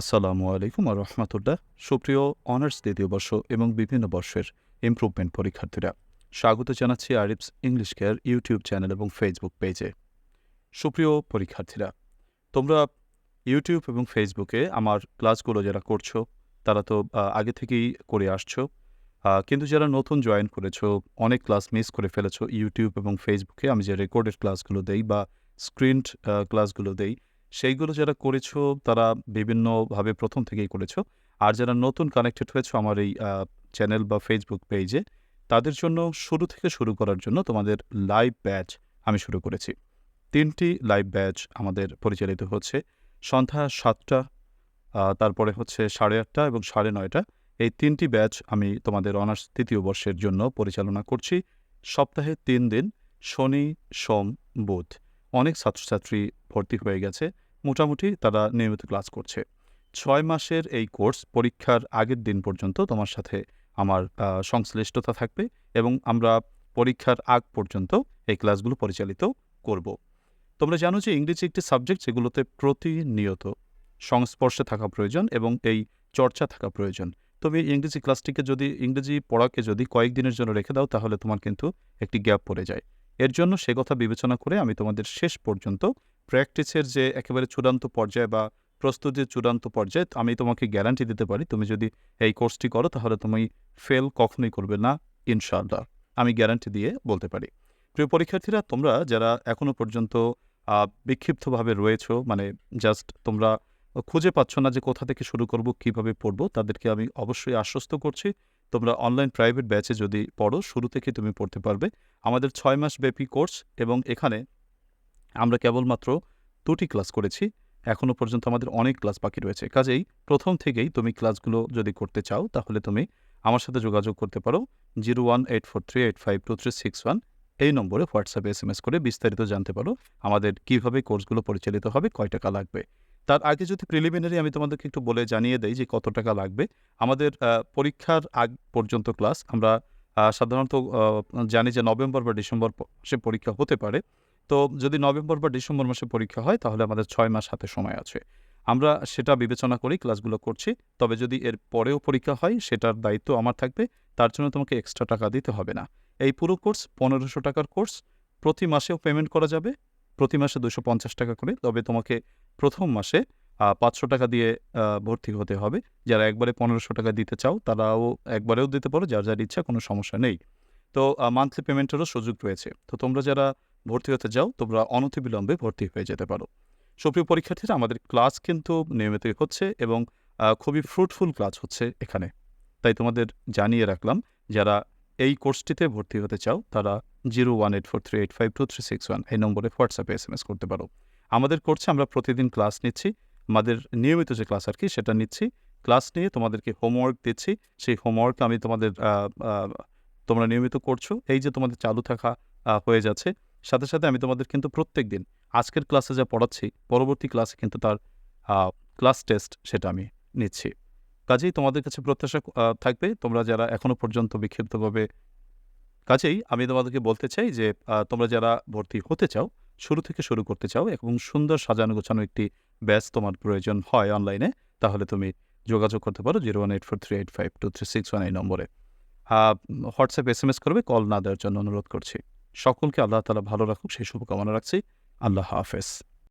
আসসালামু আলাইকুম আর রহমতুল্লাহ। সুপ্রিয় অনার্স দ্বিতীয় বর্ষ এবং বিভিন্ন বর্ষের ইমপ্রুভমেন্ট পরীক্ষার্থীরা, স্বাগত জানাচ্ছি Arif's English care YouTube channel এবং ফেসবুক পেজে সুপ্রিয় পরীক্ষার্থীরা, তোমরা ইউটিউব এবং ফেসবুকে আমার ক্লাসগুলো যারা করছ, তারা তো আগে থেকেই করে আসছো কিন্তু যারা নতুন জয়েন করেছ, অনেক ক্লাস মিস করে ফেলেছো ইউটিউব এবং ফেসবুকে আমি যে রেকর্ডেড ক্লাসগুলো দেই বা স্ক্রিন্ট ক্লাসগুলো দেই সেইগুলো যারা করেছ, তারা বিভিন্নভাবে প্রথম থেকেই করেছ। আর যারা নতুন কানেক্টেড হয়েছো আমার এই চ্যানেল বা ফেসবুক পেজে তাদের জন্য শুরু থেকে শুরু করার জন্য তোমাদের লাইভ ব্যাচ আমি শুরু করেছি। তিনটি লাইভ ব্যাচ আমাদের পরিচালিত হচ্ছে। সন্ধ্যা সাতটা তারপরে হচ্ছে সাড়ে আটটা এবং সাড়ে নয়টা। এই তিনটি ব্যাচ আমি তোমাদের অনার্স তৃতীয় বর্ষের জন্য পরিচালনা করছি। সপ্তাহে তিন দিন, শনি, সোম, বুধ। অনেক ছাত্রছাত্রী ভর্তি হয়ে গেছে। মোটামুটি তারা নিয়মিত ক্লাস করছে। ছয় মাসের এই কোর্স পরীক্ষার আগের দিন পর্যন্ত তোমার সাথে আমার সংশ্লিষ্টতা থাকবে এবং আমরা পরীক্ষার আগ পর্যন্ত এই ক্লাসগুলো পরিচালিত করব। তোমরা জানো যে ইংরেজি একটি সাবজেক্ট যেগুলোতে প্রতিনিয়ত সংস্পর্শে থাকা প্রয়োজন এবং এই চর্চা থাকা প্রয়োজন। তুমি ইংরেজি ক্লাসটিকে যদি, ইংরেজি পড়াকে যদি কয়েকদিনের জন্য রেখে দাও তাহলে তোমার কিন্তু একটি গ্যাপ পড়ে যায়। এর জন্য সে কথা বিবেচনা করে আমি তোমাদের শেষ পর্যন্ত প্র্যাকটিসের যে একেবারে চূড়ান্ত পর্যায়ে বা প্রস্তুতির চূড়ান্ত পর্যায়ে আমি তোমাকে গ্যারান্টি দিতে পারি। তুমি যদি এই কোর্সটি করো, তাহলে তুমি ফেল কখনোই করবে না, ইনশাআল্লাহ। আমি গ্যারান্টি দিয়ে বলতে পারি। প্রিয় পরীক্ষার্থীরা, তোমরা যারা এখনও পর্যন্ত বিক্ষিপ্তভাবে রয়েছো মানে জাস্ট তোমরা খুঁজে পাচ্ছ না যে কোথা থেকে শুরু করব, কীভাবে পড়ব, তাদেরকে আমি অবশ্যই আশ্বস্ত করছি। তোমরা অনলাইন প্রাইভেট ব্যাচে যদি পড়ো, শুরু থেকে তুমি পড়তে পারবে। আমাদের ছয় মাস ব্যাপী কোর্স এবং এখানে আমরা কেবলমাত্র দুটি ক্লাস করেছি। এখনও পর্যন্ত আমাদের অনেক ক্লাস বাকি রয়েছে। কাজেই প্রথম থেকেই তুমি ক্লাসগুলো যদি করতে চাও, তাহলে তুমি আমার সাথে যোগাযোগ করতে পারো। Zero one eight four three eight five two three six one এই নম্বরে হোয়াটসঅ্যাপে এস এম এস করে বিস্তারিত জানতে পারো। আমাদের কীভাবে কোর্সগুলো পরিচালিত হবে, কয় টাকা লাগবে। তার আগে যদি প্রিলিমিনারি আমি তোমাদেরকে একটু বলে জানিয়ে দেই যে কত টাকা লাগবে। আমাদের পরীক্ষার আগ পর্যন্ত ক্লাস আমরা সাধারণত জানি যে নভেম্বর বা ডিসেম্বর মাসে পরীক্ষা হতে পারে। তো যদি নভেম্বর বা ডিসেম্বর মাসে পরীক্ষা হয়, তাহলে আমাদের ছয় মাস হাতে সময় আছে। আমরা সেটা বিবেচনা করেই ক্লাসগুলো করছি। তবে যদি এর পরেও পরীক্ষা হয়, সেটার দায়িত্ব আমার থাকবে। তার জন্য তোমাকে এক্সট্রা টাকা দিতে হবে না। এই পুরো কোর্স পনেরোশো টাকার কোর্স প্রতি মাসেও পেমেন্ট করা যাবে। প্রতি মাসে দুশো পঞ্চাশ টাকা করে। তবে তোমাকে প্রথম মাসে পাঁচশো টাকা দিয়ে ভর্তি হতে হবে। যারা একবারে পনেরোশো টাকা দিতে চাও, তারাও একবারেও দিতে পারো, যার যার ইচ্ছা, কোনো সমস্যা নেই। তো মান্থলি পেমেন্টেরও সুযোগ রয়েছে। তো তোমরা যারা ভর্তি হতে যাও তোমরা অনতিবিলম্বে ভর্তি হয়ে যেতে পারো। সুপ্রিয় পরীক্ষার্থীরা, আমাদের ক্লাস কিন্তু নিয়মিতই হচ্ছে এবং খুবই ফ্রুটফুল ক্লাস হচ্ছে এখানে। তাই তোমাদের জানিয়ে রাখলাম, যারা এই কোর্সটিতে ভর্তি হতে চাও, তারা zero one eight four three eight five two three six one এই নম্বরে হোয়াটসঅ্যাপে এস এস করতে পারো। আমাদের করছে, আমরা প্রতিদিন ক্লাস নিচ্ছি। আমাদের নিয়মিত যে ক্লাস আর কি, সেটা নিচ্ছি। ক্লাস নিয়ে তোমাদেরকে হোমওয়ার্ক দিচ্ছি। সেই হোমওয়ার্ক আমি তোমাদের তোমরা নিয়মিত করছ। এই যে তোমাদের চালু থাকা হয়ে যাচ্ছে। সাথে সাথে আমি তোমাদের কিন্তু প্রত্যেক দিন আজকের ক্লাসে যা পড়াচ্ছি, পরবর্তী ক্লাসে কিন্তু তার ক্লাস টেস্ট সেটা আমি নিচ্ছি। কাজেই তোমাদের কাছে প্রত্যাশা থাকবে। তোমরা যারা এখনও পর্যন্ত বিক্ষিপ্তভাবে, কাজেই আমি তোমাদেরকে বলতে চাই যে তোমরা যারা ভর্তি হতে চাও শুরু থেকে শুরু করতে চাও এবং সুন্দর সাজানো গোছানো একটি ব্যাস তোমার প্রয়োজন হয় অনলাইনে তাহলে তুমি যোগাযোগ করতে পারো zero one eight four three eight five two three six one এই নম্বরে। হোয়াটসঅ্যাপ এস এম এস করবে কল না দেওয়ার জন্য অনুরোধ করছি। সকলকে আল্লাহ তালা ভালো রাখুক, সেই শুভকামনা রাখছি। আল্লাহ হাফেজ।